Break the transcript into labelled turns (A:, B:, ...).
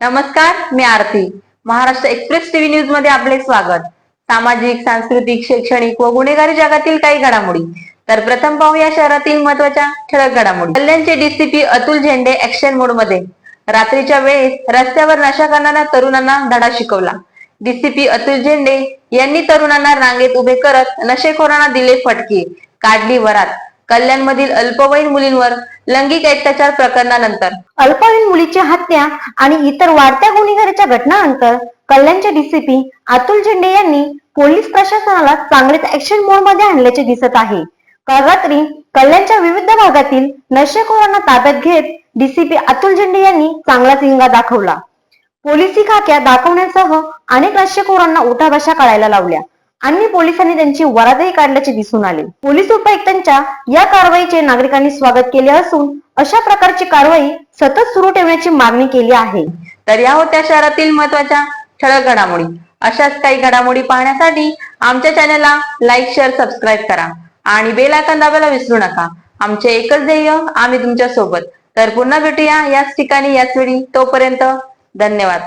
A: नमस्कार मी Aarti. Maharashtra express TV न्यूजमध्ये आपले स्वागत. सामाजिक सांस्कृतिक शैक्षणिक व गुन्हेगारी जगातील काही घडामोडी. तर प्रथम पाहूया शहरातील महत्त्वाच्या ठळक घडामोडी. कल्याणचे डीसीपी अतुल झेंडे ऍक्शन मोडमध्ये. रात्रीच्या वेळेस रस्त्यावर नशा करणाऱ्या तरुणांना धडा शिकवला. डीसीपी अतुल झेंडे यांनी तरुणांना रांगेत उभे करत नशेखोरांना दिले फटके. काढली वरात. कल्याणमधील अल्पवयीन मुलींवर लैंगिक अत्याचार प्रकरणानंतर.
B: अल्पवयीन मुलीची हत्या आणि इतर वाढत्या गुन्हेगारीच्या घटनानंतर कल्याणचे डीसीपी अतुल झेंडे यांनी पोलीस प्रशासनाला चांगलेच ऍक्शन मोडमध्ये आणल्याचे दिसत आहे. काल रात्री कल्याणच्या विविध भागातील नशेखोरांना ताब्यात घेत डीसीपी अतुल झेंडे यांनी चांगलाच हिंगा दाखवला. पोलिसी खाक्या दाखवण्यासह अनेक नशेखोरांना उठाबशा काढायला लावल्या. आणि पोलिसांनी त्यांची वरातही काढल्याचे दिसून आले. पोलीस उपायुक्तांच्या या कारवाईचे नागरिकांनी स्वागत केले असून अशा प्रकारची कारवाई सतत सुरू ठेवण्याची मागणी केली आहे.
A: तर या होत्या शहरातील महत्त्वाच्या ठळक घडामोडी. अशाच काही घडामोडी पाहण्यासाठी आमच्या चॅनलला लाईक शेअर सबस्क्राईब करा आणि बेल आयकॉन दाबायला विसरू नका. आमचे एकच ध्येय आम्ही तुमच्यासोबत तर पुन्हा भेटूया याच ठिकाणी याच वेळी. तोपर्यंत धन्यवाद.